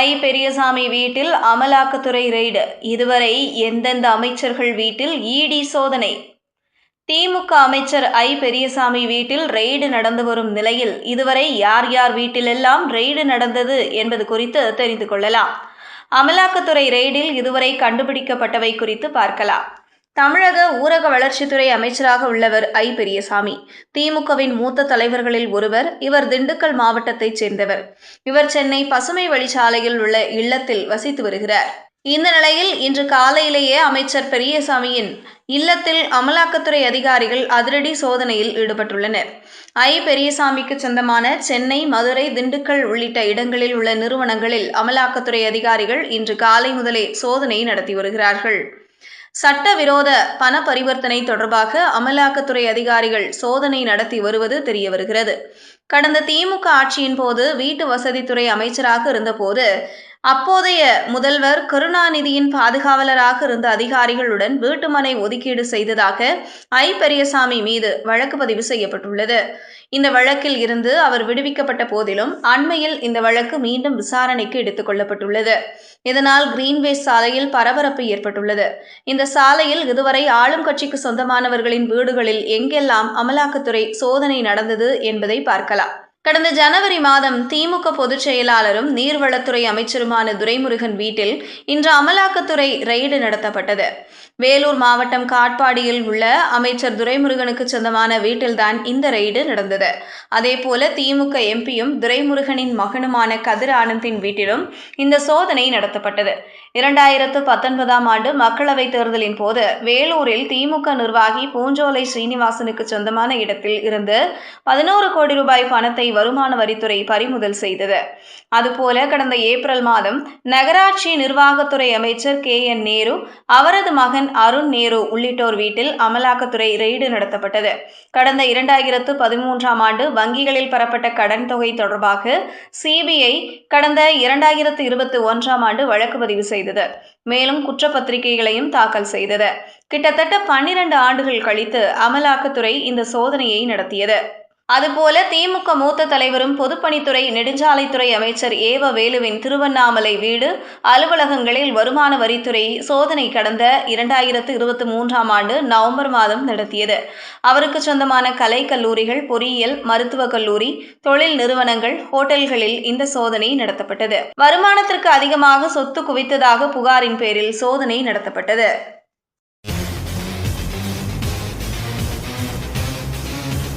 ஐ பெரியசாமி வீட்டில் அமலாக்கத்துறை ரெய்டு. இதுவரை எந்தெந்த அமைச்சர்கள் வீட்டில் இடி சோதனை? திமுக அமைச்சர் ஐ பெரியசாமி வீட்டில் ரெய்டு நடந்து வரும் நிலையில் இதுவரை யார் யார் வீட்டிலெல்லாம் ரெய்டு நடந்தது என்பது குறித்து தெரிந்து கொள்ளலாம். அமலாக்கத்துறை ரெய்டில் இதுவரை கண்டுபிடிக்கப்பட்டவை குறித்து பார்க்கலாம். தமிழக ஊரக வளர்ச்சித்துறை அமைச்சராக உள்ளவர் ஐ. பெரியசாமி. திமுகவின் மூத்த தலைவர்களில் ஒருவர் இவர் திண்டுக்கல் மாவட்டத்தைச் சேர்ந்தவர். இவர் சென்னை பசுமை வழிச்சாலையில் உள்ள இல்லத்தில் வசித்து வருகிறார். இந்த நிலையில் இன்று காலையிலேயே அமைச்சர் பெரியசாமியின் இல்லத்தில் அமலாக்கத்துறை அதிகாரிகள் அதிரடி சோதனையில் ஈடுபட்டுள்ளனர். ஐ. பெரியசாமிக்கு சொந்தமான சென்னை மதுரை திண்டுக்கல் உள்ளிட்ட இடங்களில் உள்ள நிறுவனங்களில் அமலாக்கத்துறை அதிகாரிகள் இன்று காலை முதலே சோதனை நடத்தி வருகிறார்கள். சட்டவிரோத பண பரிவர்த்தனை தொடர்பாக அமலாக்கத்துறை அதிகாரிகள் சோதனை நடத்தி வருவது தெரிய வருகிறது கடந்த திமுக ஆட்சியின் போது வீட்டு வசதித்துறை அமைச்சராக இருந்தபோது அப்போதைய முதல்வர் கருணாநிதியின் பாதுகாவலராக இருந்த அதிகாரிகளுடன் வீட்டுமனை ஒதுக்கீடு செய்ததாக ஐ பெரியசாமி மீது வழக்கு பதிவு செய்யப்பட்டுள்ளது. இந்த வழக்கில் இருந்து அவர் விடுவிக்கப்பட்ட போதிலும் அண்மையில் இந்த வழக்கு மீண்டும் விசாரணைக்கு எடுத்துக் கொள்ளப்பட்டுள்ளது. இதனால் கிரீன்வேஸ் சாலையில் பரபரப்பு ஏற்பட்டுள்ளது. இந்த சாலையில் இதுவரை ஆளும் கட்சிக்கு சொந்தமானவர்களின் வீடுகளில் எங்கெல்லாம் அமலாக்கத்துறை சோதனை நடந்தது என்பதை பார்க்கலாம். கடந்த ஜனவரி மாதம் திமுக பொதுச் செயலாளரும் நீர்வளத்துறை அமைச்சருமான துரைமுருகன் வீட்டில் இன்று அமலாக்கத்துறை ரெய்டு நடத்தப்பட்டது. வேலூர் மாவட்டம் காட்பாடியில் உள்ள அமைச்சர் துரைமுருகனுக்கு சொந்தமான வீட்டில்தான் இந்த ரெய்டு நடந்தது. அதேபோல திமுக எம்பியும் துரைமுருகனின் மகனுமான கதிர் ஆனந்தின் வீட்டிலும் இந்த சோதனை நடத்தப்பட்டது. இரண்டாயிரத்து பத்தொன்பதாம் ஆண்டு மக்களவைத் தேர்தலின் போது வேலூரில் திமுக நிர்வாகி பூஞ்சோலை ஸ்ரீனிவாசனுக்கு சொந்தமான இடத்தில் இருந்து பதினோரு கோடி ரூபாய் பணத்தை வருமான வரித்துறை பறிமுதல் செய்தது. அதுபோல கடந்த ஏப்ரல் மாதம் நகராட்சி நிர்வாகத்துறை அமைச்சர் கே. என். நேரு அவரது மகன் அருண் நேரு உள்ளிட்டோர் வீட்டில் அமலாக்கத்துறை ரெய்டு நடத்தப்பட்டது. கடந்த இரண்டாயிரத்து பதிமூன்றாம் ஆண்டு வங்கிகளில் பெறப்பட்ட கடன் தொகை தொடர்பாக சிபிஐ கடந்த இரண்டாயிரத்து இருபத்தி ஒன்றாம் ஆண்டு வழக்கு பதிவு செய்தது. மேலும் குற்றப்பத்திரிகைகளையும் தாக்கல் செய்தது. கிட்டத்தட்ட பன்னிரண்டு ஆண்டுகள் கழித்து அமலாக்கத்துறை இந்த சோதனையை நடத்தியது. அதுபோல திமுக மூத்த தலைவரும் பொதுப்பணித்துறை நெடுஞ்சாலைத்துறை அமைச்சர் ஏவ வேலுவின் திருவண்ணாமலை வீடு அலுவலகங்களில் வருமான வரித்துறை சோதனை கடந்த இரண்டாயிரத்து இருபத்தி மூன்றாம் ஆண்டு நவம்பர் மாதம் நடத்தியது. அவருக்கு சொந்தமான கலை கல்லூரிகள் பொறியியல் மருத்துவக் கல்லூரி தொழில் நிறுவனங்கள் ஹோட்டல்களில் இந்த சோதனை நடத்தப்பட்டது. வருமானத்திற்கு அதிகமாக சொத்து குவித்ததாக புகாரின் பேரில் சோதனை நடத்தப்பட்டது.